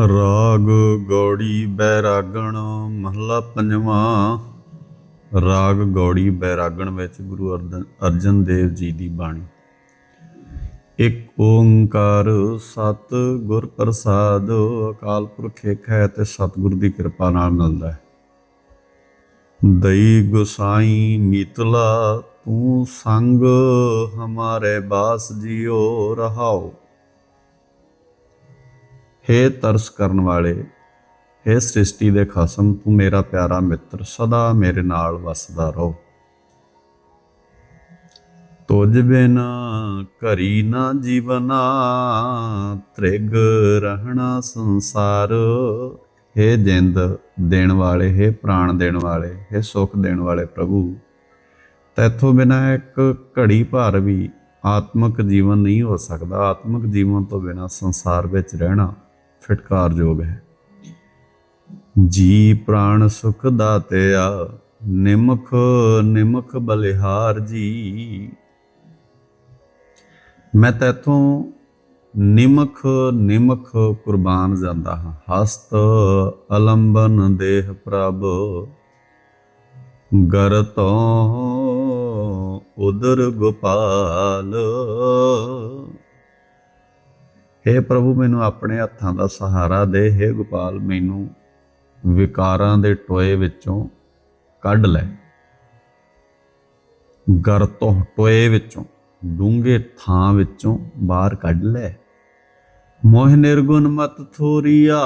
ਰਾਗ ਗੌੜੀ ਬੈਰਾਗਣ, ਮਹਲਾ ਪੰਜਵਾਂ। ਰਾਗ ਗੌੜੀ ਬੈਰਾਗਣ ਵਿੱਚ ਗੁਰੂ ਅਰਜਨ- ਅਰਜਨ ਦੇਵ ਜੀ ਦੀ ਬਾਣੀ। ਇੱਕ ਓੰਕਾਰ ਸਤ ਗੁਰ ਪ੍ਰਸਾਦ, ਅਕਾਲ ਪੁਰਖ ਇੱਕ ਹੈ ਤੇ ਸਤਿਗੁਰ ਦੀ ਕਿਰਪਾ ਨਾਲ ਮਿਲਦਾ ਹੈ। ਦਈ ਗੁਸਾਈ ਮੀਤਲਾ, ਤੂੰ ਸੰਗ ਹਮਾਰੇ ਬਾਸ ਜਿਉ ਰਹਾਓ। ਹੇ ਤਰਸ ਕਰਨ ਵਾਲੇ, ਹੇ ਸ੍ਰਿਸ਼ਟੀ ਦੇ ਖਸਮ, ਤੂੰ ਮੇਰਾ ਪਿਆਰਾ ਮਿੱਤਰ, ਸਦਾ ਮੇਰੇ ਨਾਲ ਵਸਦਾ ਰਹੋ। ਤੁਝ ਬਿਨ ਘਰੀ ਨਾ ਜੀਵਨਾ, ਤ੍ਰਿਗ ਰਹਿਣਾ ਸੰਸਾਰ। ਹੇ ਜਿੰਦ ਦੇਣ ਵਾਲੇ, ਹੇ ਪ੍ਰਾਣ ਦੇਣ ਵਾਲੇ, ਹੇ ਸੁਖ ਦੇਣ ਵਾਲੇ ਪ੍ਰਭੂ, ਤੈਥੋਂ ਬਿਨਾ ਇੱਕ ਘੜੀ ਭਰ ਵੀ ਆਤਮਿਕ ਜੀਵਨ ਨਹੀਂ ਹੋ ਸਕਦਾ। ਆਤਮਿਕ ਜੀਵਨ ਤੋਂ ਬਿਨਾ ਸੰਸਾਰ ਵਿੱਚ ਰਹਿਣਾ ਫਟਕਾਰਯੋਗ ਹੈ। ਜੀ ਪ੍ਰਾਣ ਸੁਖ ਦਾਤਿਆ, ਨਿਮਖ ਨਿਮਖ ਬਲਿਹਾਰ ਜੀ। ਮੈਂ ਤੈਥੋਂ ਨਿਮਖ ਨਿਮਖ ਕੁਰਬਾਨ ਜਾਂਦਾ ਹਾਂ। ਹਸਤ ਅਲੰਬਨ ਦੇਹ ਪ੍ਰਭ ਗਰ ਤੋਂ ਉਦਰ ਗੋਪਾਲ। हे ਪ੍ਰਭੂ, ਮੈਨੂੰ ਆਪਣੇ ਹੱਥਾਂ ਦਾ ਸਹਾਰਾ ਦੇ। हे ਗੋਪਾਲ, ਮੈਨੂੰ ਵਿਕਾਰਾਂ ਦੇ ਟੋਏ ਵਿੱਚੋਂ ਕੱਢ ਲੈ। ਗਰ ਤੋਂ ਟੋਏ ਵਿੱਚੋਂ, ਡੂੰਘੇ ਥਾਂ ਵਿੱਚੋਂ ਬਾਹਰ ਕੱਢ ਲੈ। ਮੋਹ ਨਿਰਗੁਣ ਮਤ ਥੋਰੀਆ,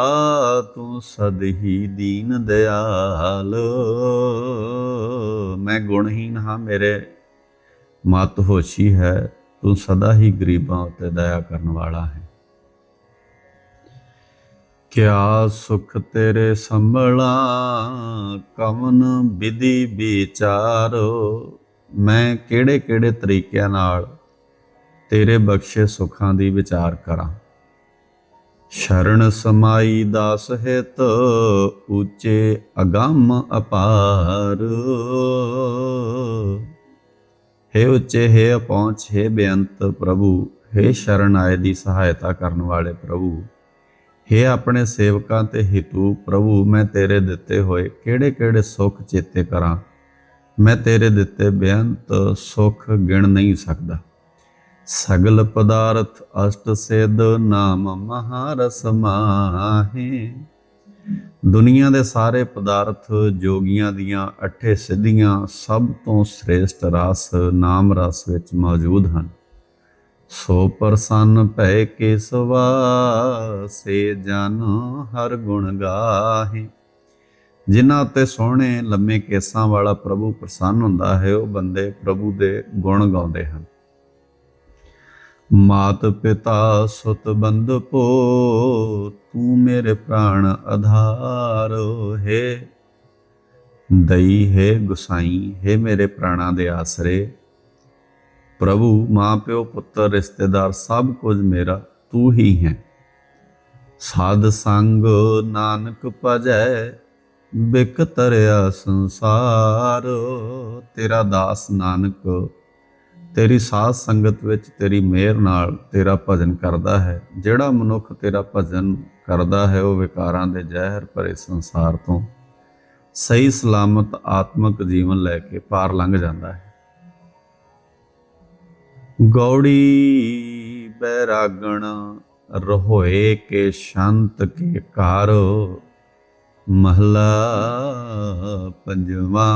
ਤੂੰ ਸਦ ਹੀ ਦੀਨ ਦਿਆਲ। ਮੈਂ ਗੁਣਹੀਨ ਹਾਂ, ਮੇਰੇ ਮਤ ਹੋਸ਼ੀ ਹੈ। ਤੂੰ ਸਦਾ ਹੀ ਗਰੀਬਾਂ ਉਤੇ ਦਇਆ ਕਰਨ ਵਾਲਾ ਹੈ। ਕਿਆ ਸੁਖ ਤੇਰੇ ਸੰਭਲਾ, ਕਵਨ ਵਿਧੀ ਵਿਚਾਰੋ। ਮੈਂ ਕਿਹੜੇ ਕਿਹੜੇ ਤਰੀਕਿਆਂ ਨਾਲ ਤੇਰੇ ਬਖਸ਼ੇ ਸੁਖਾਂ ਦੀ ਵਿਚਾਰ ਕਰਾਂ। ਸ਼ਰਣ ਸਮਾਈ ਦਾਸ ਹਿਤ, ਉੱਚੇ ਅਗੰਮ ਅਪਾਰ। ਹੇ ਉੱਚੇ, ਹੇ ਪਹੁੰਚ ਹੇ ਬੇਅੰਤ ਪ੍ਰਭੂ, ਹੇ ਸ਼ਰਨ ਆਏ ਦੀ ਸਹਾਇਤਾ ਕਰਨ ਵਾਲੇ ਪ੍ਰਭੂ। ਹੇ ਆਪਣੇ ਸੇਵਕਾਂ ਤੇ ਹਿਤੂ, ਪ੍ਰਭੂ, ਮੈਂ ਤੇਰੇ ਦਿੱਤੇ ਹੋਏ ਕਿਹੜੇ-ਕਿਹੜੇ ਸੁੱਖ ਚੇਤੇ ਕਰਾਂ? ਮੈਂ ਤੇਰੇ ਦਿੱਤੇ ਬੇਅੰਤ ਸੁੱਖ ਗਿਣ ਨਹੀਂ ਸਕਦਾ। ਸਗਲ ਪਦਾਰਥ ਅਸ਼ਟ ਸਿੱਧ ਨਾਮ ਮਹਾਰਸ ਮਾਹੇ। ਦੁਨੀਆ ਦੇ ਸਾਰੇ ਪਦਾਰਥ ਜੋਗੀਆਂ ਦੀਆਂ ਅਠੇ ਸਿੱਧੀਆਂ ਸਭ ਤੋਂ ਸ੍ਰੇਸ਼ਟ ਰਸ ਨਾਮ ਰਸ ਵਿੱਚ ਮੌਜੂਦ ਹਨ। ਸੋ ਪ੍ਰਸੰਨ ਭੈ ਕੇਸਵਾ ਸੇ ਜਨ ਹਰ ਗੁਣ ਗਾਹੇ। ਜਿਨ੍ਹਾਂ ਤੇ ਸੋਹਣੇ ਲੰਮੇ ਕੇਸਾਂ ਵਾਲਾ ਪ੍ਰਭੂ ਪ੍ਰਸੰਨ ਹੁੰਦਾ ਹੈ, ਉਹ ਬੰਦੇ ਪ੍ਰਭੂ ਦੇ ਗੁਣ ਗਾਉਂਦੇ ਹਨ। ਮਾਤ ਪਿਤਾ ਸੁਤ ਬੰਦਪੋ ਤੂੰ ਮੇਰੇ ਪ੍ਰਾਣ ਆਧਾਰ ਹੈ। ਦਈ ਹੈ, ਗੁਸਾਈ ਹੈ ਮੇਰੇ ਪ੍ਰਾਣਾਂ ਦੇ ਆਸਰੇ। ਪ੍ਰਭੂ, ਮਾਂ, ਪਿਓ, ਪੁੱਤਰ, ਰਿਸ਼ਤੇਦਾਰ, ਸਭ ਕੁਝ ਮੇਰਾ, ਤੂੰ ਹੀ ਹੈ। ਸਾਧ ਸੰਗ ਨਾਨਕ ਭਜੈ ਬਿਕ ਤਰਿਆ ਸੰਸਾਰ। ਤੇਰਾ ਦਾਸ ਨਾਨਕ, ਤੇਰੀ ਸਾਧ ਸੰਗਤ ਵਿੱਚ ਤੇਰੀ ਮਿਹਰ ਨਾਲ ਤੇਰਾ ਭਜਨ ਕਰਦਾ ਹੈ। ਜਿਹੜਾ ਮਨੁੱਖ ਤੇਰਾ ਭਜਨ ਕਰਦਾ ਹੈ, ਉਹ ਵਿਕਾਰਾਂ ਦੇ ਜ਼ਹਿਰ ਭਰੇ ਸੰਸਾਰ ਤੋਂ ਸਹੀ ਸਲਾਮਤ ਆਤਮਿਕ ਜੀਵਨ ਲੈ ਕੇ ਪਾਰ ਲੰਘ ਜਾਂਦਾ ਹੈ। ਗੌੜੀ ਬੈਰਾਗਣ ਰਹੋਏ ਕੇ ਸ਼ੰਤ ਕੇ ਘਰ। ਮਹਲਾ ਪੰਜਵਾਂ।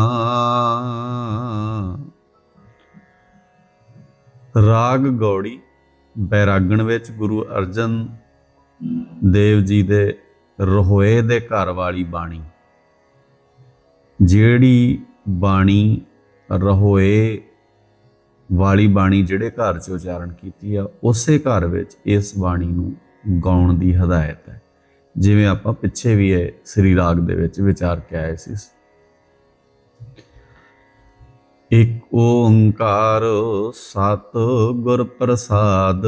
ਰਾਗ ਗੌੜੀ ਬੈਰਾਗਣ ਵਿੱਚ ਗੁਰੂ ਅਰਜਨ ਦੇਵ ਜੀ ਦੇ ਰਹੋਏ ਦੇ ਘਰ ਵਾਲੀ ਬਾਣੀ। ਜਿਹੜੀ ਬਾਣੀ ਰਹੋਏ ਵਾਲੀ ਬਾਣੀ ਜਿਹੜੇ ਘਰ 'ਚ ਉਚਾਰਨ ਕੀਤੀ ਆ, ਉਸੇ ਘਰ ਵਿੱਚ ਇਸ ਬਾਣੀ ਨੂੰ ਗਾਉਣ ਦੀ ਹਦਾਇਤ ਹੈ। ਜਿਵੇਂ ਆਪਾਂ ਪਿੱਛੇ ਵੀ ਇਹ ਸ੍ਰੀ ਰਾਗ ਦੇ ਵਿੱਚ ਵਿਚਾਰ ਕੇ ਆਏ ਸੀ। ਇੱਕ ਓੰਕਾਰ ਸਤ ਗੁਰ ਪ੍ਰਸਾਦ,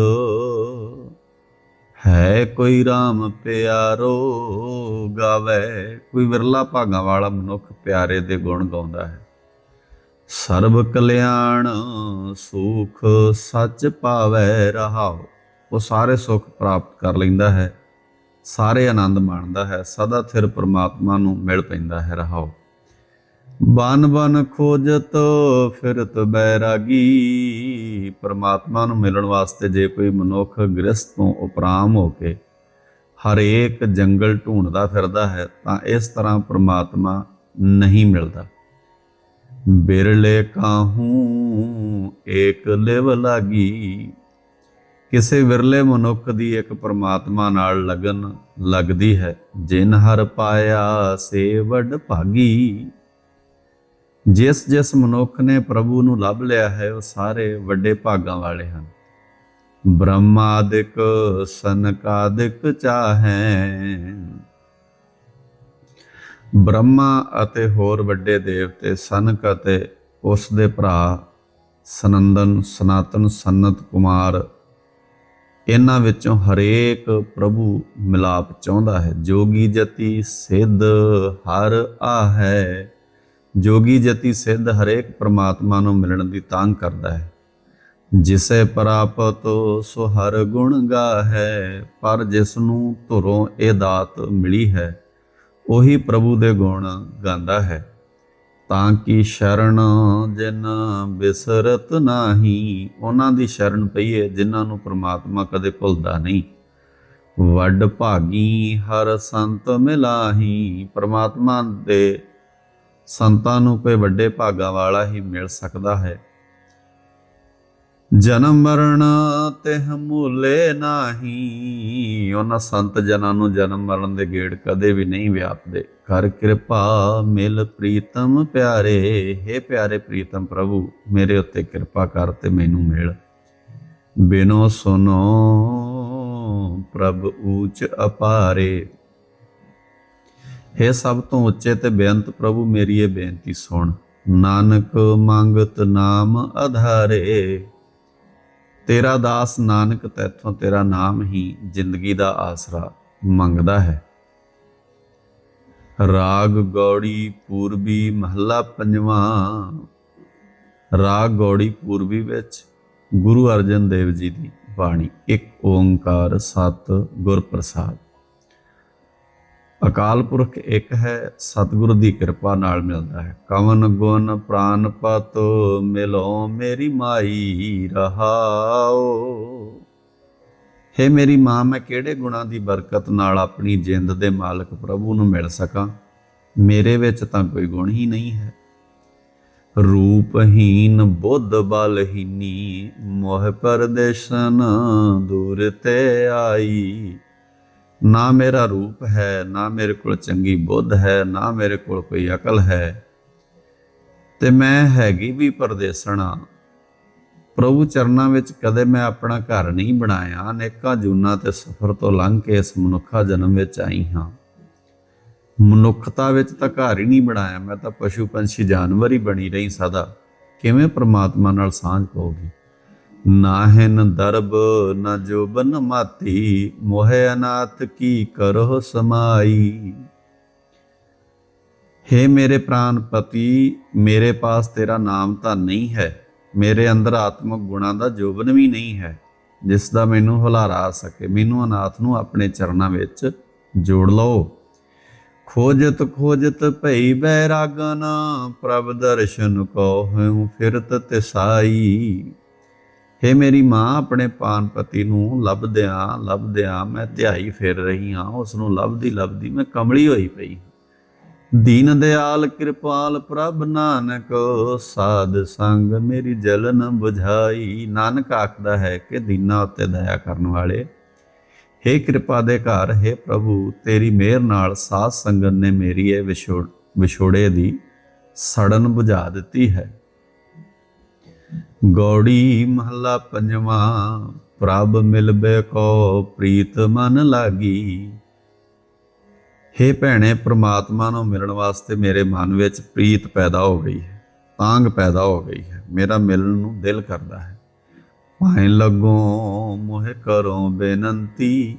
ਹੈ ਕੋਈ RAM ਪਿਆਰੋ ਗਾਵੇ। ਕੋਈ ਵਿਰਲਾ ਭਾਗਾ ਵਾਲਾ ਮਨੁੱਖ ਪਿਆਰੇ ਦੇ ਗੁਣ ਗਾਉਂਦਾ ਹੈ। ਸਰਬ ਕਲਿਆਣ ਸੁਖ ਸੱਚ ਪਾਵੈ ਰਹਾਉ। ਉਹ ਸਾਰੇ ਸੁੱਖ ਪ੍ਰਾਪਤ ਕਰ ਲੈਂਦਾ ਹੈ, ਸਾਰੇ ਆਨੰਦ ਮਾਣਦਾ ਹੈ, ਸਦਾ ਥਿਰ ਪ੍ਰਮਾਤਮਾ ਨੂੰ ਮਿਲ ਪੈਂਦਾ ਹੈ ਰਹਾਓ ਬਨ ਬਨ ਖੋਜਤ ਫਿਰਤ ਬੈਰਾਗੀ, ਪ੍ਰਮਾਤਮਾ ਨੂੰ ਮਿਲਣ ਵਾਸਤੇ ਜੇ ਕੋਈ ਮਨੁੱਖ ਗ੍ਰਸਤ ਤੋਂ ਉਪਰਾਮ ਹੋ ਕੇ ਹਰੇਕ ਜੰਗਲ ਢੂੰਡਦਾ ਫਿਰਦਾ ਹੈ, ਤਾਂ ਇਸ ਤਰ੍ਹਾਂ ਪ੍ਰਮਾਤਮਾ ਨਹੀਂ ਮਿਲਦਾ। ਬਿਰਲੇ ਕਾਹੂ, ਏਕ ਲਿਵ ਲਾਗੀ। ਕਿਸੇ ਵਿਰਲੇ ਮਨੁੱਖ ਦੀ ਇੱਕ ਪਰਮਾਤਮਾ ਨਾਲ ਲਗਨ ਲੱਗਦੀ ਹੈ, ਜਿਨ ਹਰ ਪਾਇਆ ਸੇ ਵੱਡ ਭਾਗੀ। ਜਿਸ ਜਿਸ ਮਨੁੱਖ ਨੇ ਪ੍ਰਭੂ ਨੂੰ ਲੱਭ ਲਿਆ ਹੈ, ਉਹ ਸਾਰੇ ਵੱਡੇ ਭਾਗਾਂ ਵਾਲੇ ਹਨ। ਬ੍ਰਹਮਾਦਿਕ, ਸਨਕਾਦਿਕ ਚਾਹੈ। ਬ੍ਰਹਮਾ ਅਤੇ ਹੋਰ ਵੱਡੇ ਦੇਵਤੇ ਸਨਕ ਅਤੇ ਉਸ ਦੇ ਭਰਾ ਸਨੰਦਨ, ਸਨਾਤਨ, ਸੰਨਤ ਕੁਮਾਰ, ਇਹਨਾਂ ਵਿੱਚੋਂ ਹਰੇਕ ਪ੍ਰਭੂ ਮਿਲਾਪ ਚਾਹੁੰਦਾ ਹੈ। ਜੋਗੀ ਜਤੀ ਸਿੱਧ ਹਰ ਆ ਹੈ ਜੋਗੀ ਜਤੀ ਸਿੱਧ ਹਰੇਕ ਪ੍ਰਮਾਤਮਾ ਨੂੰ ਮਿਲਣ ਦੀ ਤਾਂਗ ਕਰਦਾ ਹੈ। ਜਿਸੇ ਪ੍ਰਾਪਤ ਸੋ ਹਰ ਗੁਣ ਗਾਹੈ, ਪਰ ਜਿਸ ਨੂੰ ਧੁਰੋਂ ਇਹ ਦਾਤ ਮਿਲੀ ਹੈ ਉਹੀ ਪ੍ਰਭੂ ਦੇ ਗੁਣ ਗਾਉਂਦਾ ਹੈ। ਤਾਂ ਕਿ ਸ਼ਰਨ ਜਿਨ ਬਿਸਰਤ ਨਾਹੀ, ਉਹਨਾਂ ਦੀ ਸ਼ਰਨ ਪਈਏ ਜਿਨ੍ਹਾਂ ਨੂੰ ਪ੍ਰਮਾਤਮਾ ਕਦੇ ਭੁੱਲਦਾ ਨਹੀਂ। ਵੱਡ ਭਾਗੀ ਹਰ ਸੰਤ ਮਿਲਾਹੀ, ਪ੍ਰਮਾਤਮਾ ਦੇ ਸੰਤਾਂ ਨੂੰ ਕੋਈ ਵੱਡੇ ਭਾਗਾ ਵਾਲਾ ਹੀ ਮਿਲ ਸਕਦਾ ਹੈ। ਜਨਮ ਮਰਨ ਤੇ ਹਮੂਲੇ ਨਾਹੀ। ਉਹਨਾਂ ਸੰਤ ਜਨਾਂ ਨੂੰ ਜਨਮ ਮਰਨ ਦੇ ਗੇੜ ਕਦੇ ਵੀ ਨਹੀਂ ਵਿਆਪਦੇ। ਕਰ ਕਿਰਪਾ ਮਿਲ ਪ੍ਰੀਤਮ ਪਿਆਰੇ। हे ਪਿਆਰੇ ਪ੍ਰੀਤਮ ਪ੍ਰਭੂ, ਮੇਰੇ ਉੱਤੇ ਕਿਰਪਾ ਕਰ ਤੇ ਮੈਨੂੰ ਮਿਲ। ਬਿਨੋ ਸੁਨੋ ਪ੍ਰਭ ਊਚ ਅਪਾਰੇ। हे ਸਭ ਤੋਂ ਉੱਚੇ ਤੇ ਬੇਅੰਤ ਪ੍ਰਭੂ, ਮੇਰੀ ਇਹ ਬੇਨਤੀ ਸੁਣ। ਨਾਨਕ ਮੰਗਤ ਨਾਮ ਆਧਾਰੇ। ਤੇਰਾ ਦਾਸ ਨਾਨਕ ਤੇਥੋਂ ਤੇਰਾ ਨਾਮ ਹੀ ਜ਼ਿੰਦਗੀ ਦਾ ਆਸਰਾ ਮੰਗਦਾ ਹੈ। ਰਾਗ ਗੌੜੀ ਪੂਰਬੀ ਮਹੱਲਾ ਪੰਜਵਾਂ। ਰਾਗ ਗੌੜੀ ਪੂਰਬੀ ਵਿੱਚ ਗੁਰੂ ਅਰਜਨ ਦੇਵ ਜੀ ਦੀ ਬਾਣੀ, ਇੱਕ ਓੰਕਾਰ ਸਤ ਗੁਰ ਪ੍ਰਸਾਦ ਅਕਾਲ ਪੁਰਖ ਇੱਕ ਹੈ, ਸਤਿਗੁਰ ਦੀ ਕਿਰਪਾ ਨਾਲ ਮਿਲਦਾ ਹੈ। ਕਵਨ ਗੁਣ ਪ੍ਰਾਨ ਪਤ ਮਿਲੋ, ਮੇਰੀ ਮਾਈ ਰਹਾਓ। ਹੇ ਮੇਰੀ ਮਾਂ, ਮੈਂ ਕਿਹੜੇ ਗੁਣਾਂ ਦੀ ਬਰਕਤ ਨਾਲ ਆਪਣੀ ਜਿੰਦ ਦੇ ਮਾਲਕ ਪ੍ਰਭੂ ਨੂੰ ਮਿਲ ਸਕਾਂ? ਮੇਰੇ ਵਿੱਚ ਤਾਂ ਕੋਈ ਗੁਣ ਹੀ ਨਹੀਂ ਹੈ। ਰੂਪਹੀਨ ਬੁੱਧ ਬਲਹੀਨੀ, ਮੋਹ ਪਰਦੇਸ਼ਨ ਦੂਰ ਤੇ ਆਈ। ਨਾ ਮੇਰਾ ਰੂਪ ਹੈ, ਨਾ ਮੇਰੇ ਕੋਲ ਚੰਗੀ ਬੁੱਧ ਹੈ, ਨਾ ਮੇਰੇ ਕੋਲ ਕੋਈ ਅਕਲ ਹੈ। ਤੇ ਮੈਂ ਹੈਗੀ ਵੀ ਪਰਦੇਸਣਾ ਪ੍ਰਭੂ ਚਰਨਾਂ ਵਿੱਚ ਕਦੇ ਮੈਂ ਆਪਣਾ ਘਰ ਨਹੀਂ ਬਣਾਇਆ ਅਨੇਕਾਂ ਜੂਨਾਂ ਤੇ ਸਫ਼ਰ ਤੋਂ ਲੰਘ ਕੇ ਇਸ ਮਨੁੱਖਾ ਜਨਮ ਵਿੱਚ ਆਈ ਹਾਂ। ਮਨੁੱਖਤਾ ਵਿੱਚ ਤਾਂ ਘਰ ਹੀ ਨਹੀਂ ਬਣਾਇਆ, ਮੈਂ ਤਾਂ ਪਸ਼ੂ ਪੰਛੀ ਜਾਨਵਰ ਹੀ ਬਣੀ ਰਹੀ ਸਦਾ। ਕਿਵੇਂ ਪ੍ਰਮਾਤਮਾ ਨਾਲ ਸਾਂਝ ਪਾਉਗੀ ਨਾਹਿਨ ਦਰਬ ਨ ਜੋਬਨ ਮਾਤੀ, ਮੋਹਿ ਅਨਾਥ ਕੀ ਕਰੋ ਸਮਾਈ। हे ਮੇਰੇ ਪ੍ਰਾਨ ਪਤੀ ਮੇਰੇ ਪਾਸ ਤੇਰਾ ਨਾਮ ਤਾਂ ਨਹੀਂ ਹੈ, ਮੇਰੇ ਅੰਦਰ ਆਤਮਿਕ ਗੁਣਾਂ ਦਾ ਜੋਬਨ ਵੀ ਨਹੀਂ ਹੈ, ਜਿਸ ਦਾ ਮੈਨੂੰ ਹੁਲਾਰਾ ਆ ਸਕੇ, ਮੈਨੂੰ ਅਨਾਥ ਨੂੰ ਆਪਣੇ ਚਰਨਾਂ ਵਿੱਚ ਜੋੜ ਲਓ। ਖੋਜਤ ਖੋਜਤ ਭਈ ਬੈਰਾਗਨ, ਪ੍ਰਭ ਦਰਸ਼ਨ ਕੋ ਹਉ ਫਿਰਤ ਤਿਸਾਈ। ਹੇ ਮੇਰੀ ਮਾਂ, ਆਪਣੇ ਪਾਨ ਪਤੀ ਨੂੰ ਲੱਭਦਿਆਂ ਲੱਭਦਿਆਂ ਮੈਂ ਧਿਆਈ ਫਿਰ ਰਹੀ ਹਾਂ। ਉਸ ਨੂੰ ਲੱਭਦੀ ਲੱਭਦੀ ਮੈਂ ਕਮਲੀ ਹੋਈ ਪਈ। ਦੀਨ ਦਿਆਲ, ਕਿਰਪਾਲ ਪ੍ਰਭ ਨਾਨਕ, ਸਾਧ ਸੰਗ ਮੇਰੀ ਜਲਨ ਬੁਝਾਈ। ਨਾਨਕ ਆਖਦਾ ਹੈ ਕਿ ਦੀਨਾ ਉੱਤੇ ਦਇਆ ਕਰਨ ਵਾਲੇ हे ਕਿਰਪਾ ਦੇ ਘਰ हे ਪ੍ਰਭੂ, ਤੇਰੀ ਮਿਹਰ ਨਾਲ ਸਾਧ ਸੰਗਤ ਨੇ ਮੇਰੀ ਇਹ ਵਿਛੋੜੇ ਦੀ ਸੜਨ ਬੁਝਾ ਦਿੱਤੀ ਹੈ। ਗੌੜੀ ਮਹੱਲਾ ਪੰਜਵਾਂ, ਪ੍ਰਭ ਮਿਲਬੇ ਕੋ ਪ੍ਰੀਤ ਮਨ ਲਾਗੀ। ਹੇ ਭੈਣੇ, ਪ੍ਰਮਾਤਮਾ ਨੂੰ ਮਿਲਣ ਵਾਸਤੇ ਮੇਰੇ ਮਨ ਵਿੱਚ ਪ੍ਰੀਤ ਪੈਦਾ ਹੋ ਗਈ ਹੈ ਤਾਂਗ ਪੈਦਾ ਹੋ ਗਈ ਹੈ, ਮੇਰਾ ਮਿਲਣ ਨੂੰ ਦਿਲ ਕਰਦਾ ਹੈ। ਭਾਵੇਂ ਲੱਗੋ ਮੋਹਿ ਕਰੋ ਬੇਨੰਤੀ,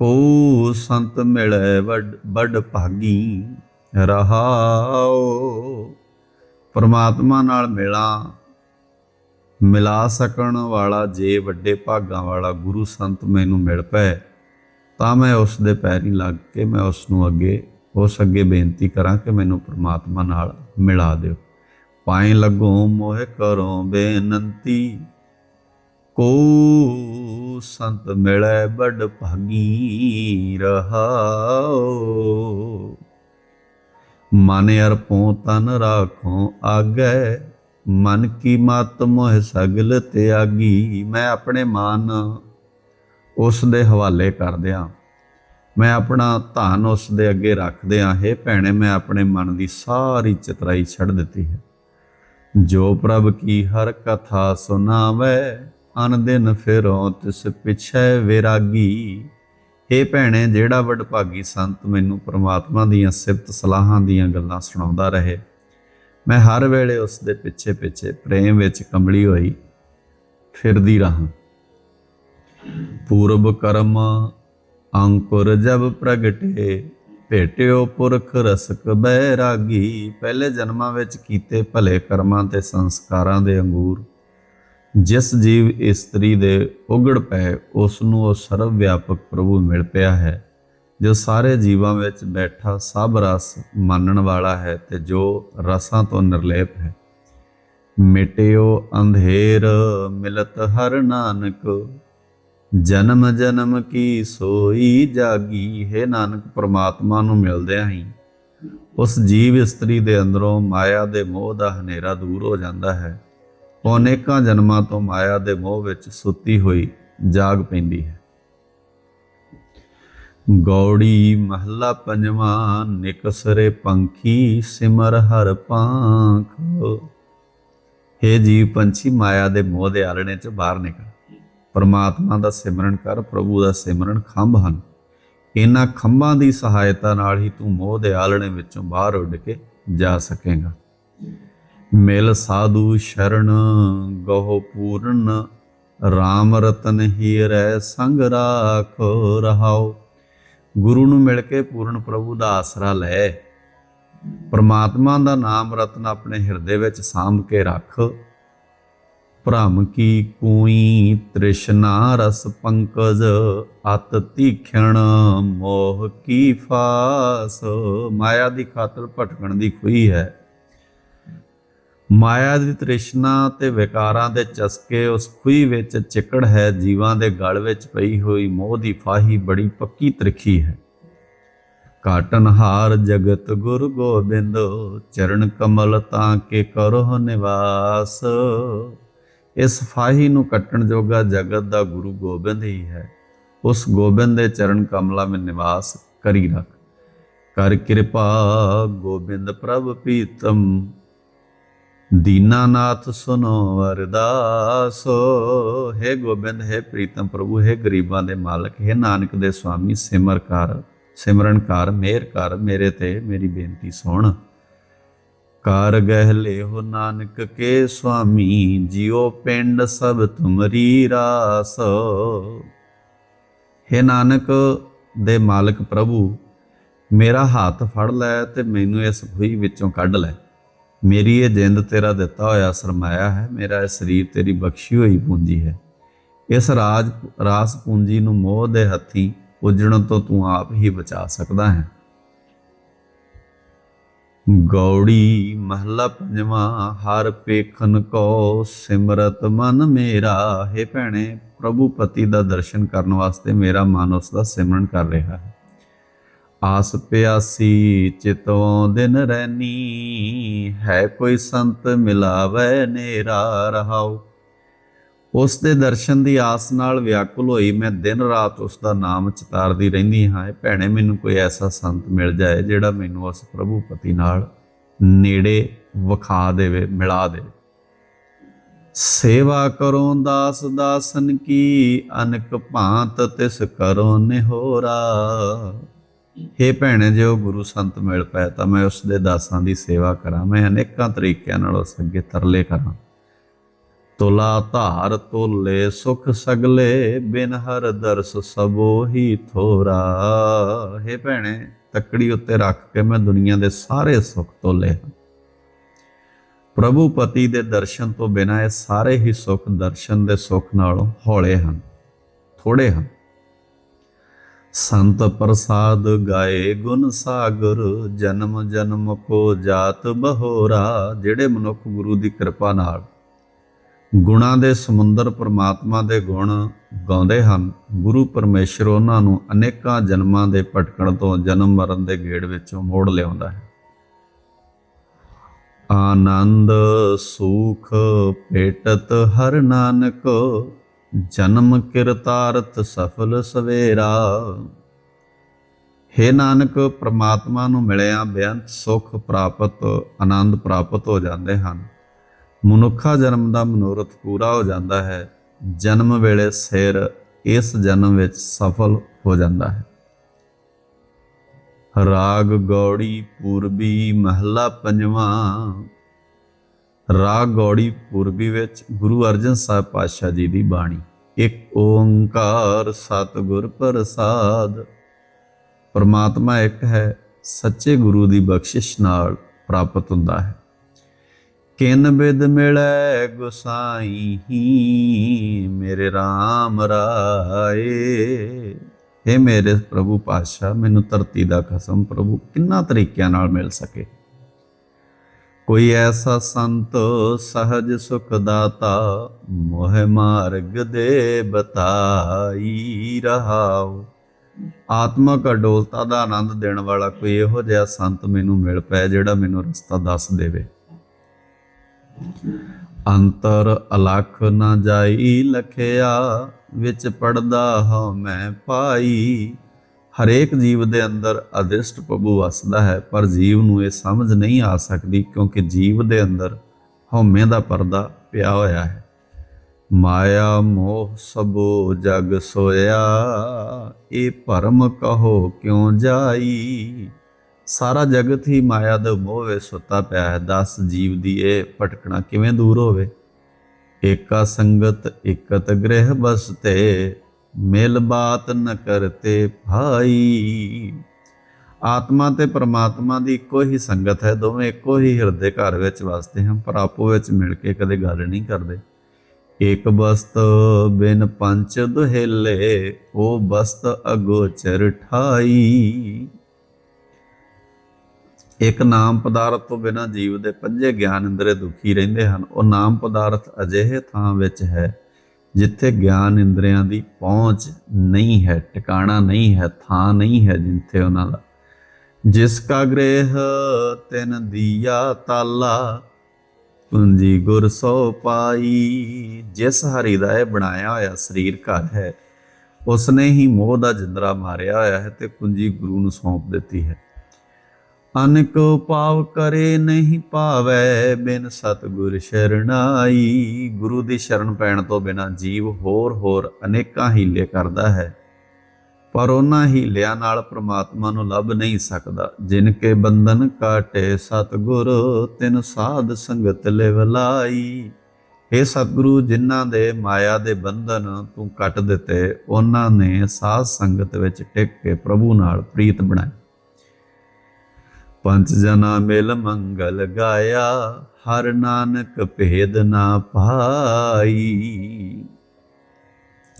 ਕੋ ਸੰਤ ਮਿਲੇ ਵੱਡ ਵੱਡ ਭਾਗੀ, ਰਹਾਓ। ਪਰਮਾਤਮਾ ਨਾਲ ਮਿਲਾਂ ਮਿਲਾ ਸਕਣ ਵਾਲਾ ਜੇ ਵੱਡੇ ਭਾਗਾਂ ਵਾਲਾ ਗੁਰੂ ਸੰਤ ਮੈਨੂੰ ਮਿਲ ਪਏ, ਤਾਂ ਮੈਂ ਉਸ ਦੇ ਪੈਰੀ ਲੱਗ ਕੇ ਮੈਂ ਉਸ ਨੂੰ ਅੱਗੇ, ਉਸ ਅੱਗੇ ਬੇਨਤੀ ਕਰਾਂ ਕਿ ਮੈਨੂੰ ਪ੍ਰਮਾਤਮਾ ਨਾਲ ਮਿਲਾ ਦਿਓ। ਪਾਏ ਲੱਗੋ ਮੋਹ ਕਰੋ ਬੇਨੰਤੀ ਕੋ ਸੰਤ ਮਿਲੈ ਬੜ ਭਾਗੀ ਰਹਾਓ ਮਨ ਅਰਪੋ ਤਨ ਰਾਖੋ ਆਗੈ ਮਨ ਕੀ ਮਤ ਮੋਹ ਸਗਲ ਤਿਆਗੀ, ਮੈਂ ਆਪਣੇ ਮਨ ਉਸ ਦੇ ਹਵਾਲੇ ਕਰ ਦਿਆਂ। ਮੈਂ ਆਪਣਾ ਧਨ ਉਸ ਦੇ ਅੱਗੇ ਰੱਖ ਦਿਆਂ। ਹੈ ਭੈਣੇ, ਮੈਂ ਆਪਣੇ ਮਨ ਦੀ ਸਾਰੀ ਚਤਰਾਈ ਛੱਡ ਦਿੱਤੀ ਹੈ। ਜੋ ਪ੍ਰਭ ਕੀ ਹਰ ਕਥਾ ਸੁਨਾਵੇ ਅਨ ਦਿਨ ਫਿਰੋ ਤਿਸ ਪਿਛੈ ਵਿਰਾਗੀ। ਇਹ ਭੈਣੇ, ਜਿਹੜਾ ਵਡਭਾਗੀ ਸੰਤ ਮੈਨੂੰ ਪ੍ਰਮਾਤਮਾ ਦੀਆਂ ਸਿਫਤ ਸਲਾਹਾਂ ਦੀਆਂ ਗੱਲਾਂ ਸੁਣਾਉਂਦਾ ਰਹੇ ਮੈਂ ਹਰ ਵੇਲੇ ਉਸ ਦੇ ਪਿੱਛੇ ਪਿੱਛੇ ਪ੍ਰੇਮ ਵਿੱਚ ਕੰਬਲੀ ਹੋਈ, ਫਿਰਦੀ ਰਹਾ। ਪੂਰਬ ਕਰਮ ਅੰਕੁਰ ਜਬ ਪ੍ਰਗਟੇ, ਭੇਟਿਓ ਪੁਰਖ ਰਸਕ ਬੈਰਾਗੀ। ਪਹਿਲੇ ਜਨਮਾਂ ਵਿੱਚ ਕੀਤੇ ਭਲੇ ਕਰਮਾਂ ਤੇ ਸੰਸਕਾਰਾਂ ਦੇ ਅੰਗੂਰ। ਜਿਸ ਜੀਵ ਇਸਤਰੀ ਦੇ ਉਗੜ ਪਏ ਉਸ ਨੂੰ ਉਹ ਸਰਵ ਵਿਆਪਕ ਪ੍ਰਭੂ ਮਿਲ ਪਿਆ ਹੈ। ਜੋ ਸਾਰੇ ਜੀਵਾਂ ਵਿੱਚ ਬੈਠਾ ਸਭ ਰਸ ਮੰਨਣ ਵਾਲਾ ਹੈ ਤੇ ਜੋ ਰਸਾਂ ਤੋਂ ਨਿਰਲੇਪ ਹੈ। ਮਿਟਿਓ ਅੰਧੇਰ ਮਿਲਤ ਹਰ ਨਾਨਕ, ਜਨਮ ਜਨਮ ਕੀ ਸੋਈ ਜਾਗੀ ਹੈ ਨਾਨਕ, ਪ੍ਰਮਾਤਮਾ ਨੂੰ ਮਿਲਦਿਆਂ ਹੀ ਉਸ ਜੀਵ ਇਸਤਰੀ ਦੇ ਅੰਦਰੋਂ ਮਾਇਆ ਦੇ ਮੋਹ ਦਾ ਹਨੇਰਾ ਦੂਰ ਹੋ ਜਾਂਦਾ ਹੈ। ਉਹ ਅਨੇਕਾਂ ਜਨਮਾਂ ਤੋਂ ਮਾਇਆ ਦੇ ਮੋਹ ਵਿੱਚ ਸੁੱਤੀ ਹੋਈ ਜਾਗ ਪੈਂਦੀ ਹੈ। ਗੌੜੀ ਮਹੱਲਾ ਪੰਜਵਾਂ, ਨਿਕਸਰੇ ਪੰਖੀ ਸਿਮਰ ਹਰ ਪਾਂਖ हे ਜੀਵ ਪੰਛੀ, ਮਾਇਆ ਦੇ ਮੋਹ ਦੇ ਆਲਣੇ ਚ ਬਾਹਰ ਨਿਕਲ। ਪਰਮਾਤਮਾ ਦਾ ਸਿਮਰਨ ਕਰ, ਪ੍ਰਭੂ ਦਾ ਸਿਮਰਨ ਖੰਭ ਹਨ। ਇਹਨਾਂ ਖੰਭਾਂ ਦੀ ਸਹਾਇਤਾ ਨਾਲ ਹੀ ਤੂੰ ਮੋਹ ਦੇ ਆਲਣੇ ਵਿੱਚੋਂ ਬਾਹਰ ਉੱਡ ਕੇ ਜਾ ਸਕੇਗਾ। ਮਿਲ ਸਾਧੂ ਸ਼ਰਨ, ਗਹੁ ਪੂਰਨ RAM ਰਤਨ ਹੀ ਰਹਿ ਸੰਗ ਰਾਖੋ ਰਹਾਓ। ਗੁਰੂ ਨੂੰ ਮਿਲ ਕੇ ਪੂਰਨ ਪ੍ਰਭੂ ਦਾ ਆਸਰਾ ਲੈ। ਪਰਮਾਤਮਾ ਦਾ ਨਾਮ ਰਤਨ ਆਪਣੇ ਹਿਰਦੇ ਵਿੱਚ ਸਾਂਭ ਕੇ ਰੱਖ। ਭ੍ਰਮ ਕੀ ਕੂਈ ਤ੍ਰਿਸ਼ਨਾ ਰਸ ਪੰਕਜ, ਅਤ ਤੀਖਣ ਮੋਹ ਕੀ ਫਾਸ। ਮਾਇਆ ਦੀ ਖਾਤਰ ਭਟਕਣ ਦੀ ਖੁਈ ਹੈ। ਮਾਇਆ ਦੀ ਤ੍ਰਿਸ਼ਨਾ ਤੇ ਵਿਕਾਰਾਂ ਦੇ ਚਸਕੇ, ਉਸ ਖੁਈ ਵਿੱਚ ਚਿਕੜ ਹੈ, ਜੀਵਾਂ ਦੇ ਗਲ ਵਿੱਚ ਪਈ ਹੋਈ ਮੋਹ ਦੀ ਫਾਹੀ ਬੜੀ ਪੱਕੀ ਤ੍ਰਿਖੀ ਹੈ। ਕਾਟਨ ਜਗਤ ਗੁਰ ਗੋਬਿੰਦ, ਚਰਨ ਕਮਲ ਤਾਂ ਕੇ ਕਰੋ ਨਿਵਾਸ। ਇਸ ਫਾਹੀ ਨੂੰ ਕੱਟਣ ਜੋਗਾ ਜਗਤ ਦਾ ਗੁਰੂ ਗੋਬਿੰਦ ਹੀ ਹੈ। ਉਸ ਗੋਬਿੰਦ ਦੇ ਚਰਨ ਕਮਲਾ ਵਿੱਚ ਨਿਵਾਸ ਕਰੀ ਰੱਖ। ਕਰ ਕਿਰਪਾ ਗੋਬਿੰਦ ਪ੍ਰਭ ਪੀਤਮ ਦੀਨਾਨਾਥ ਸੁਨੋ ਅਰਦਾਸੋ। ਹੈ ਗੋਬਿੰਦ, ਹੈ ਪ੍ਰੀਤਮ ਪ੍ਰਭੂ, ਹੈ ਗਰੀਬਾਂ ਦੇ ਮਾਲਕ, ਹੈ ਨਾਨਕ ਦੇ ਸੁਆਮੀ ਸਿਮਰ ਕਰ, ਸਿਮਰਨ ਕਰ, ਮੇਰ ਕਰ, ਮੇਰੇ ਤੇ ਮੇਰੀ ਬੇਨਤੀ ਸੁਣ। ਕਰ ਗਹਿ ਲਿਓ ਨਾਨਕ ਕੇ ਸੁਆਮੀ ਜਿਉ ਪਿੰਡ ਸਭ ਤੁਮਰੀ ਰਾਸ। ਹੈ ਨਾਨਕ ਦੇ ਮਾਲਕ ਪ੍ਰਭੂ, ਮੇਰਾ ਹੱਥ ਫੜ ਲੈ ਤੇ ਮੈਨੂੰ ਇਸ ਖੂਹੀ ਵਿੱਚੋਂ ਕੱਢ ਲੈ। ਮੇਰੀ ਇਹ ਜਿੰਦ ਤੇਰਾ ਦਿੱਤਾ ਹੋਇਆ ਸਰਮਾਇਆ ਹੈ, ਮੇਰਾ ਇਹ ਸਰੀਰ ਤੇਰੀ ਬਖਸ਼ੀ ਹੋਈ ਪੂੰਜੀ ਹੈ। ਇਸ ਰਾਜ, ਰਾਸ ਪੂੰਜੀ ਨੂੰ ਮੋਹ ਦੇ ਹੱਥੀ ਉਜੜਨ ਤੋਂ ਤੂੰ ਆਪ ਹੀ ਬਚਾ ਸਕਦਾ ਹੈ। ਗੌੜੀ ਮਹੱਲਾ ਪੰਜਵਾਂ, ਹਰ ਪੇਖਨ ਕੋ ਸਿਮਰਤ ਮਨ ਮੇਰਾ, ਹੈ ਭੈਣੇ, ਪ੍ਰਭੂ ਪਤੀ ਦਾ ਦਰਸ਼ਨ ਕਰਨ ਵਾਸਤੇ ਮੇਰਾ ਮਨ ਉਸ ਦਾ ਸਿਮਰਨ ਕਰ ਰਿਹਾ ਹੈ। ਆਸ ਪਿਆਸੀ ਚਿਤੋਂ ਦਿਨ ਰਹਿਨੀ ਹੈ ਕੋਈ ਸੰਤ ਮਿਲਾਵੇ ਨੇਰਾ ਰਹਾਉ। ਉਸ ਦੇ ਦਰਸ਼ਨ ਦੀ ਆਸ ਨਾਲ ਵਿਆਕੁਲ ਹੋਈ ਮੈਂ ਦਿਨ ਰਾਤ ਉਸ ਦਾ ਨਾਮ ਚਿਤਾਰਦੀ ਰਹਿੰਦੀ ਹਾਂ। ਇਹ ਭੈਣੇ, ਮੈਨੂੰ ਕੋਈ ਐਸਾ ਸੰਤ ਮਿਲ ਜਾਏ ਜਿਹੜਾ ਮੈਨੂੰ ਉਸ ਪ੍ਰਭੂ ਪਤੀ ਨਾਲ ਨੇੜੇ ਵਿਖਾ ਦੇਵੇ, ਮਿਲਾ ਦੇ ਸੇਵਾ ਕਰੋ ਦਾਸ ਦਾਸਨ ਕੀ, ਅਨਕ ਭਾਂਤ ਤਿਸ ਕਰੋ ਨਿਹੋਰਾ। ਹੇ ਭੈਣੇ, ਜੇ ਉਹ ਗੁਰੂ ਸੰਤ ਮਿਲ ਪਏ ਤਾਂ ਮੈਂ ਉਸ ਦੇ ਦਾਸਾਂ ਦੀ ਸੇਵਾ ਕਰਾਂ। ਮੈਂ ਅਨੇਕਾਂ ਤਰੀਕਿਆਂ ਨਾਲ ਉਸ ਅੱਗੇ ਤਰਲੇ ਕਰਾਂ। ਤੁਲਾ ਧਾਰ ਤੋਲੇ, ਸੁਖ ਸਗਲੇ ਬਿਨ ਹਰ ਦਰਸ ਸਬੋ ਹੀ ਥੋਰਾ। ਹੇ ਭੈਣੇ, ਤੱਕੜੀ ਉੱਤੇ ਰੱਖ ਕੇ ਮੈਂ ਦੁਨੀਆ ਦੇ ਸਾਰੇ ਸੁਖ ਤੋਲੇ ਹਨ ਪ੍ਰਭੂ ਪਤੀ ਦੇ ਦਰਸ਼ਨ ਤੋਂ ਬਿਨਾਂ ਇਹ ਸਾਰੇ ਹੀ ਸੁਖ ਦਰਸ਼ਨ ਦੇ ਸੁਖ ਨਾਲੋਂ ਹੌਲੇ ਹਨ ਥੋੜੇ ਹਨ। ਸੰਤ ਪ੍ਰਸਾਦ ਗਾਏ ਗੁਣ ਸਾਗਰ, ਜਨਮ ਜਨਮ ਕੋ ਜਾਤ ਬਹੋਰਾ, ਜਿਹੜੇ ਮਨੁੱਖ ਗੁਰੂ ਦੀ ਕਿਰਪਾ ਨਾਲ ਗੁਣਾਂ ਦੇ ਸਮੁੰਦਰ ਪ੍ਰਮਾਤਮਾ ਦੇ ਗੁਣ ਗਾਉਂਦੇ ਹਨ। ਗੁਰੂ ਪਰਮੇਸ਼ਰ ਉਹਨਾਂ ਨੂੰ ਅਨੇਕਾਂ ਜਨਮਾਂ ਦੇ ਭਟਕਣ ਤੋਂ ਜਨਮ ਮਰਨ ਦੇ ਗੇੜ ਵਿੱਚੋਂ ਮੋੜ ਲਿਆਉਂਦਾ ਹੈ। ਆਨੰਦ ਸੁਖ ਭੇਟਤ ਹਰ ਨਾਨਕ ਜਨਮ ਕਿਰਤਾਰਤ ਸਫਲ ਸਵੇਰਾ। हे ਨਾਨਕ, ਪ੍ਰਮਾਤਮਾ ਨੂੰ ਮਿਲਿਆ ਬੇਅੰਤ ਸੁਖ ਪ੍ਰਾਪਤ, ਆਨੰਦ ਪ੍ਰਾਪਤ ਹੋ ਜਾਂਦੇ ਹਨ। ਮਨੁੱਖਾ ਜਨਮ ਦਾ ਮਨੋਰਥ ਪੂਰਾ ਹੋ ਜਾਂਦਾ ਹੈ। ਜਨਮ ਵੇਲੇ ਸਿਰ ਇਸ ਜਨਮ ਵਿੱਚ ਸਫਲ ਹੋ ਜਾਂਦਾ ਹੈ। ਰਾਗ ਗੌੜੀ ਪੂਰਬੀ ਮਹੱਲਾ ਪੰਜਵਾਂ। ਰਾਗ ਗੌੜੀ ਪੂਰਬੀ ਵਿੱਚ ਗੁਰੂ ਅਰਜਨ ਸਾਹਿਬ ਪਾਤਸ਼ਾਹ ਜੀ ਦੀ ਬਾਣੀ। ਇੱਕ ਓੰਕਾਰ ਸਤਿਗੁਰ ਪ੍ਰਸਾਦ। ਪਰਮਾਤਮਾ ਇੱਕ ਹੈ, ਸੱਚੇ ਗੁਰੂ ਦੀ ਬਖਸ਼ਿਸ਼ ਨਾਲ ਪ੍ਰਾਪਤ ਹੁੰਦਾ ਹੈ। ਕਿਨ ਬਿਦ ਮਿਲੈ ਗੁਸਾਈ ਮੇਰੇ RAM ਰਾਏ। हे ਮੇਰੇ ਪ੍ਰਭੂ ਪਾਤਸ਼ਾਹ, ਮੈਨੂੰ ਧਰਤੀ ਦਾ ਖਸਮ ਪ੍ਰਭੂ ਕਿੰਨਾ ਤਰੀਕਿਆਂ ਨਾਲ ਮਿਲ ਸਕੇ। ਕੋਈ ਐਸਾ ਸੰਤ ਸਹਜ ਸੁਖ ਦਾਤਾ ਮੋਹ ਮਾਰਗ ਦੇ ਬਤਾਈ ਰਹਾਉ। ਆਤਮਕ ਅਡੋਲਤਾ ਦਾ ਆਨੰਦ ਦੇਣ ਵਾਲਾ ਕੋਈ ਇਹੋ ਜਿਹਾ ਸੰਤ ਮੈਨੂੰ ਮਿਲ ਪਏ ਜਿਹੜਾ ਮੈਨੂੰ ਰਸਤਾ ਦੱਸ ਦੇਵੇ। ਅੰਤਰ ਅਲਖ ਨਾ ਜਾਈ ਲਖਿਆ, ਵਿੱਚ ਪੜਦਾ ਹਾਂ ਮੈਂ ਪਾਈ। ਹਰੇਕ ਜੀਵ ਦੇ ਅੰਦਰ ਅਦਿਸ਼ਟ ਪ੍ਰਭੂ ਵਸਦਾ ਹੈ, ਪਰ ਜੀਵ ਨੂੰ ਇਹ ਸਮਝ ਨਹੀਂ ਆ ਸਕਦੀ ਕਿਉਂਕਿ ਜੀਵ ਦੇ ਅੰਦਰ ਹਉਮੈ ਦਾ ਪਰਦਾ ਪਿਆ ਹੋਇਆ ਹੈ। ਮਾਇਆ, ਮੋਹ ਸਭੋ ਜਗ ਸੋਇਆ ਇਹ ਭਰਮ ਕਹੋ ਕਿਉ ਜਾਈ? ਸਾਰਾ ਜਗਤ ਹੀ ਮਾਇਆ ਦੇ ਮੋਹ ਵਿੱਚ ਸੁੱਤਾ ਪਿਆ ਹੈ। ਦਸ ਜੀਵ ਦੀ ਇਹ ਭਟਕਣਾ ਕਿਵੇਂ ਦੂਰ ਹੋਵੇ? ਏਕਾ ਸੰਗਤ, ਇਕਤ ਗ੍ਰਹਿ ਬਸਤੇ ਮਿਲ ਬਾਤ ਨ ਕਰਤੇ ਭਾਈ। ਆਤਮਾ ਤੇ ਪਰਮਾਤਮਾ ਦੀ ਇੱਕੋ ਹੀ ਸੰਗਤ ਹੈ, ਦੋਵੇਂ ਇੱਕੋ ਹੀ ਹਿਰਦੇ ਘਰ ਵਿੱਚ ਵਸਦੇ ਹਨ ਪਰ ਆਪੋ ਵਿੱਚ ਮਿਲ ਕੇ ਕਦੇ ਗੱਲ ਨਹੀਂ ਕਰਦੇ। ਇਕ ਬਸਤ ਬਿਨ ਪੰਚ ਦੁਹੇਲੇ ਉਹ ਬਸਤ ਅਗੋਚਰ ਠਾਈ। ਇੱਕ ਨਾਮ ਪਦਾਰਥ ਤੋਂ ਬਿਨਾ ਜੀਵ ਦੇ ਪੰਜੇ ਗਿਆਨ ਇੰਦਰੇ ਦੁਖੀ ਰਹਿੰਦੇ ਹਨ, ਉਹ ਨਾਮ ਪਦਾਰਥ ਅਜਿਹੇ ਥਾਂ ਵਿੱਚ ਹੈ ਜਿੱਥੇ ਗਿਆਨ ਇੰਦਰੀਆਂ ਦੀ ਪਹੁੰਚ ਨਹੀਂ ਹੈ, ਟਿਕਾਣਾ ਨਹੀਂ ਹੈ, ਥਾਂ ਨਹੀਂ ਹੈ ਜਿੱਥੇ ਉਹਨਾਂ ਦਾ। ਜਿਸ ਕਾ ਗ੍ਰਹਿ ਤਿਨ ਦੀਆ ਤਾਲਾ ਪੂੰਜੀ ਗੁਰ ਸੋ ਪਾਈ। ਜਿਸ ਹਰੀ ਦਾ ਇਹ ਬਣਾਇਆ ਹੋਇਆ ਸਰੀਰ ਘਰ ਹੈ, ਉਸਨੇ ਹੀ ਮੋਹ ਦਾ ਜਿੰਦਰਾ ਮਾਰਿਆ ਹੋਇਆ ਹੈ ਤੇ ਕੁੰਜੀ ਗੁਰੂ ਨੂੰ ਸੌਂਪ ਦਿੱਤੀ ਹੈ। ਅਨਕ ਪਾਵ ਕਰੇ ਨਹੀਂ ਭਾਵੈ ਬਿਨ ਸਤਗੁਰ ਸ਼ਰਣਾਈ। ਗੁਰੂ ਦੀ ਸ਼ਰਨ ਪੈਣ ਤੋਂ ਬਿਨਾ ਜੀਵ ਹੋਰ ਹੋਰ ਅਨੇਕਾਂ ਹੀਲੇ ਕਰਦਾ ਹੈ। ਪਰ ਉਹਨਾਂ ਹੀਲਿਆਂ ਨਾਲ ਪ੍ਰਮਾਤਮਾ ਨੂੰ ਲੱਭ ਨਹੀਂ ਸਕਦਾ। ਜਿਨ ਕੇ ਬੰਧਨ ਕਾਟੇ ਸਤਗੁਰ, ਤਿਨ ਸਾਧ ਸੰਗਤ ਲਿਵਲਾਈ ਇਹ ਸਤਿਗੁਰੂ, ਜਿਨ੍ਹਾਂ ਦੇ ਮਾਇਆ ਦੇ ਬੰਧਨ ਤੂੰ ਕੱਟ ਦਿੱਤੇ, ਉਹਨਾਂ ਨੇ ਸਾਧ ਸੰਗਤ ਵਿੱਚ ਟਿਕ ਕੇ ਪ੍ਰਭੂ ਨਾਲ ਪ੍ਰੀਤ ਬਣਾਈ। ਪੰਜ ਜਨਾ ਮਿਲ ਮੰਗਲ ਗਾਇਆ, ਹਰ ਨਾਨਕ ਭੇਦ ਨਾ ਪਾਈ।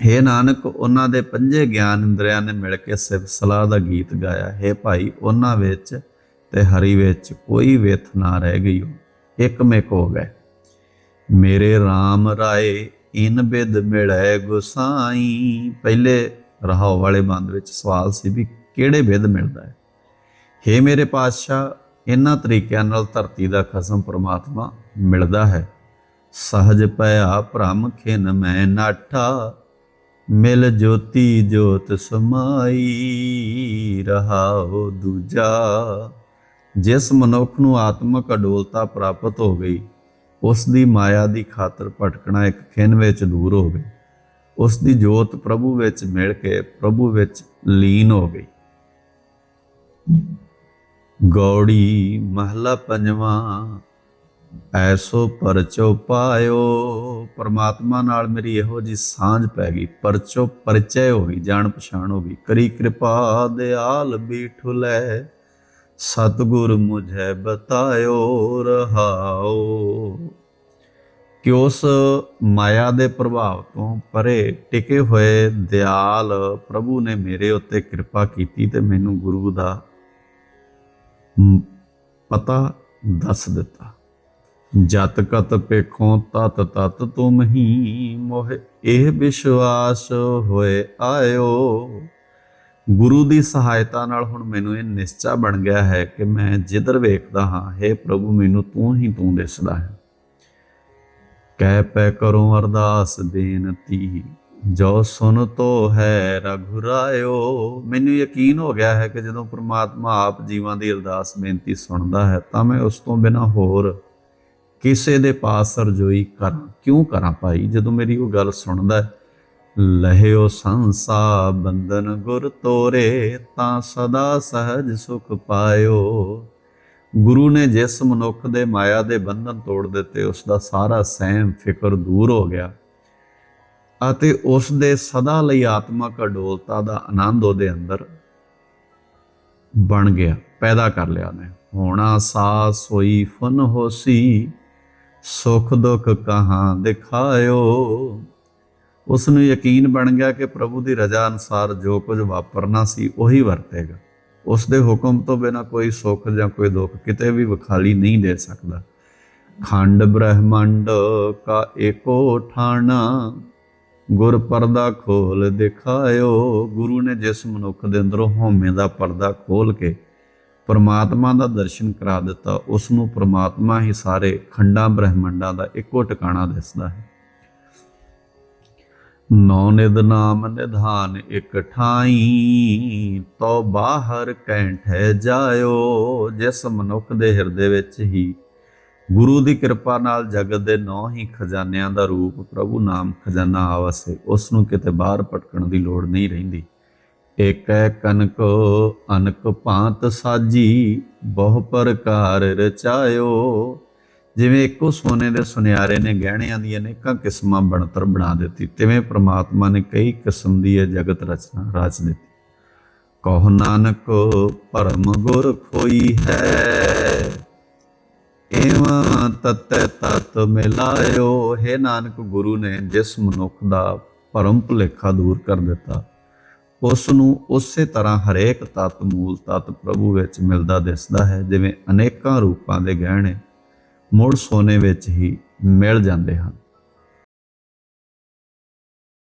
ਹੇ ਨਾਨਕ, ਉਹਨਾਂ ਦੇ ਪੰਜੇ ਗਿਆਨ ਇੰਦਰੀਆਂ ਨੇ ਮਿਲ ਕੇ ਸਿਫ ਸਲਾਹ ਦਾ ਗੀਤ ਗਾਇਆ। ਹੈ ਭਾਈ, ਉਹਨਾਂ ਵਿੱਚ ਤੇ ਹਰੀ ਵਿੱਚ ਕੋਈ ਵਿਥ ਨਾ ਰਹਿ ਗਈ ਇੱਕ ਮੇਕ ਹੋ ਗਏ। ਮੇਰੇ RAM ਰਾਏ, ਇਨ ਬਿਦ ਮਿਲੈ ਗੁਸਾਈ। ਪਹਿਲੇ ਰਹਾਉ ਵਾਲੇ ਬੰਦ ਵਿੱਚ ਸਵਾਲ ਸੀ ਵੀ ਕਿਹੜੇ ਬਿਦ ਮਿਲਦਾ ਹੈ? हे ਮੇਰੇ ਪਾਤਸ਼ਾਹ, ਇਹਨਾਂ ਤਰੀਕਿਆਂ ਨਾਲ ਧਰਤੀ ਦਾ ਖਸਮ ਪ੍ਰਮਾਤਮਾ ਮਿਲਦਾ ਹੈ। ਸਹਜ ਪਿਆ ਭ੍ਰਮ ਖਿਨ ਮੈਂ ਨਾਠਾ, ਮਿਲ ਜੋਤੀ ਜੋਤ ਸਮਾਈ ਰਹਾਉ ਦੂਜਾ। ਜਿਸ ਮਨੁੱਖ ਨੂੰ ਆਤਮਕ ਅਡੋਲਤਾ ਪ੍ਰਾਪਤ ਹੋ ਗਈ, ਉਸ ਦੀ ਮਾਇਆ ਦੀ ਖਾਤਰ ਭਟਕਣਾ ਇੱਕ ਖਿਨ ਵਿੱਚ ਦੂਰ ਹੋ ਗਈ। ਉਸ ਦੀ ਜੋਤ ਪ੍ਰਭੂ ਵਿੱਚ ਮਿਲ ਕੇ ਪ੍ਰਭੂ ਵਿੱਚ ਲੀਨ ਹੋ ਗਈ। ਗੌੜੀ ਮਹਲਾ ਪੰਜਵਾਂ, ਐਸੋ ਪਰਚੋ ਪਾਇਓ। ਪਰਮਾਤਮਾ ਨਾਲ ਮੇਰੀ ਇਹੋ ਜੀ ਸਾਂਝ ਪੈ ਗਈ। ਪਰਚੋ ਪਰਚੈ ਹੋ ਗਈ ਜਾਣ ਪਛਾਣ ਹੋ ਗਈ। ਕਰੀ ਕਿਰਪਾ, ਦਿਆਲ ਬੀਠੁਲੇ। ਸਤਗੁਰ ਮੁਝੇ ਬਤਾਇਓ, ਰਹਾਓ। ਕਿ ਉਸ ਮਾਇਆ ਦੇ ਪ੍ਰਭਾਵ ਤੋਂ ਪਰੇ ਟਿਕੇ ਹੋਏ ਦਿਆਲ ਪ੍ਰਭੂ ਨੇ ਮੇਰੇ ਉੱਤੇ ਕਿਰਪਾ ਕੀਤੀ ਤੇ ਮੈਨੂੰ ਗੁਰੂ ਦਾ ਪਤਾ ਦੱਸ ਦਿੱਤਾ। ਜਤ ਕਤ ਪੇਖੋਂ ਤਤ ਤਤ ਤੁਮ ਹੀ ਮੋਹ, ਇਹ ਵਿਸ਼ਵਾਸ ਹੋਏ ਆਇਓ। ਗੁਰੂ ਦੀ ਸਹਾਇਤਾ ਨਾਲ ਹੁਣ ਮੈਨੂੰ ਇਹ ਨਿਸ਼ਚਾ ਬਣ ਗਿਆ ਹੈ ਕਿ ਮੈਂ ਜਿੱਧਰ ਵੇਖਦਾ ਹਾਂ हे ਪ੍ਰਭੂ, ਮੈਨੂੰ ਤੂੰ ਹੀ ਤੂੰ ਦਿਸਦਾ ਹੈ। ਕਹਿ ਪੈ ਕਰੋ ਅਰਦਾਸ ਬੇਨਤੀ। ਜੋ ਸੁਨ ਤੋ ਹੈ ਰਘੁਰਾਇਓ। ਮੈਨੂੰ ਯਕੀਨ ਹੋ ਗਿਆ ਹੈ ਕਿ ਜਦੋਂ ਪ੍ਰਮਾਤਮਾ ਆਪ ਜੀਵਾਂ ਦੀ ਅਰਦਾਸ ਬੇਨਤੀ ਸੁਣਦਾ ਹੈ, ਤਾਂ ਮੈਂ ਉਸ ਤੋਂ ਬਿਨਾ ਹੋਰ ਕਿਸੇ ਦੇ ਪਾਸ ਰਜੋਈ ਕਰਾਂ। ਕਿਉਂ ਕਰਾਂ ਭਾਈ? ਜਦੋਂ ਮੇਰੀ ਉਹ ਗੱਲ ਸੁਣਦਾ ਹੈ, ਲਹਿਓ ਸੰਸਾ ਬੰਧਨ ਗੁਰ ਤੋਰੇ, ਤਾਂ ਸਦਾ ਸਹਜ ਸੁਖ ਪਾਇਓ। ਗੁਰੂ ਨੇ ਜਿਸ ਮਨੁੱਖ ਦੇ ਮਾਇਆ ਦੇ ਬੰਧਨ ਤੋੜ ਦਿੱਤੇ, ਉਸ ਦਾ ਸਾਰਾ ਸਹਿਮ, ਫਿਕਰ ਦੂਰ ਹੋ ਗਿਆ। ਅਤੇ ਉਸ ਦੇ ਸਦਾ ਲਈ ਆਤਮਕ ਅਡੋਲਤਾ ਦਾ ਆਨੰਦ ਉਹਦੇ ਅੰਦਰ ਬਣ ਗਿਆ, ਪੈਦਾ ਕਰ ਲਿਆ ਨੇ ਹੋਣਾ ਸਾਸ ਹੋਈ, ਫਨ ਹੋਸੀ, ਸੁਖ ਦੁਖ ਕਹਾਂ ਦਿਖਾਇਓ। ਉਸ ਨੂੰ ਯਕੀਨ ਬਣ ਗਿਆ ਕਿ ਪ੍ਰਭੂ ਦੀ ਰਜ਼ਾ ਅਨਸਾਰ ਜੋ ਕੁਝ ਵਾਪਰਨਾ ਸੀ ਉਹੀ ਵਰਤੇਗਾ। ਉਸ ਦੇ ਹੁਕਮ ਤੋਂ ਬਿਨਾ ਕੋਈ ਸੁੱਖ ਜਾਂ ਕੋਈ ਦੁੱਖ ਕਿਤੇ ਵੀ ਵਿਖਾਲੀ ਨਹੀਂ ਦੇ ਸਕਦਾ। ਖੰਡ ਬ੍ਰਹਮੰਡ ਕਾ ਏਕੋ ਠਾਣਾ ਗੁਰ ਪਰਦਾ ਖੋਲ ਦਿਖਾਇਓ। ਗੁਰੂ ਨੇ ਜਿਸ ਮਨੁੱਖ ਦੇ ਅੰਦਰੋਂ ਹਉਮੈ ਦਾ ਪਰਦਾ ਖੋਲ ਕੇ ਪਰਮਾਤਮਾ ਦਾ ਦਰਸ਼ਨ ਕਰਾ ਦਿੱਤਾ ਉਸ ਨੂੰ ਪਰਮਾਤਮਾ ਹੀ ਸਾਰੇ ਖੰਡਾਂ ਬ੍ਰਹਿਮੰਡਾਂ ਦਾ ਇੱਕੋ ਟਿਕਾਣਾ ਦਿਸਦਾ ਹੈ। ਨੌ ਨਿਦ ਨਾਮ ਨਿਧਾਨ ਇਕ ਠਾਈ ਤੋ ਬਾਹਰ ਕੈਂਠ ਜਾਇਓ। ਜਿਸ ਮਨੁੱਖ ਦੇ ਹਿਰਦੇ ਵਿੱਚ ਹੀ ਗੁਰੂ ਦੀ ਕਿਰਪਾ ਨਾਲ ਜਗਤ ਦੇ ਨੌ ਹੀ ਖਜ਼ਾਨਿਆਂ ਦਾ ਰੂਪ ਪ੍ਰਭੂ ਨਾਮ ਖਜ਼ਾਨਾ ਆਵਸੇ ਉਸ ਨੂੰ ਕਿਤੇ ਬਾਹਰ ਭਟਕਣ ਦੀ ਲੋੜ ਨਹੀਂ ਰਹਿੰਦੀ। ਏਕੈ ਕਨਕ, ਅਨਕ ਭਾਂਤ ਸਾਜੀ, ਬਹੁ ਪ੍ਰਕਾਰ ਰਚਾਇਓ। ਜਿਵੇਂ ਇੱਕੋ ਸੋਨੇ ਦੇ ਸੁਨਿਆਰੇ ਨੇ, ਗਹਿਣਿਆਂ ਦੀਆਂ ਅਨੇਕਾਂ ਕਿਸਮਾਂ ਬਣਤਰ ਬਣਾ ਦਿੱਤੀ, ਤਿਵੇਂ ਪ੍ਰਮਾਤਮਾ ਨੇ ਕਈ ਕਿਸਮ ਦੀ ਇਹ ਜਗਤ ਰਚਨਾ ਰਚ ਦਿੱਤੀ। ਕਹੋ ਨਾਨਕ, ਪਰਮ ਗੁਰ ਖੋਈ ਹੈ। ਏਵਾਂ ਤਤ ਤਤ ਮਿਲਾਇਓ। ਹੈ ਨਾਨਕ ਗੁਰੂ ਨੇ ਜਿਸ ਮਨੁੱਖ ਦਾ ਭਰਮ ਭੁਲੇਖਾ ਦੂਰ ਕਰ ਦਿੱਤਾ ਉਸ ਨੂੰ ਉਸੇ ਤਰ੍ਹਾਂ ਹਰੇਕ ਤਤ, ਮੂਲ ਤਤ ਪ੍ਰਭੂ ਵਿੱਚ ਮਿਲਦਾ ਦਿਸਦਾ ਹੈ, ਜਿਵੇਂ ਅਨੇਕਾਂ ਰੂਪਾਂ ਦੇ ਗਹਿਣੇ ਮੁੜ ਸੋਨੇ ਵਿੱਚ ਹੀ ਮਿਲ ਜਾਂਦੇ ਹਨ।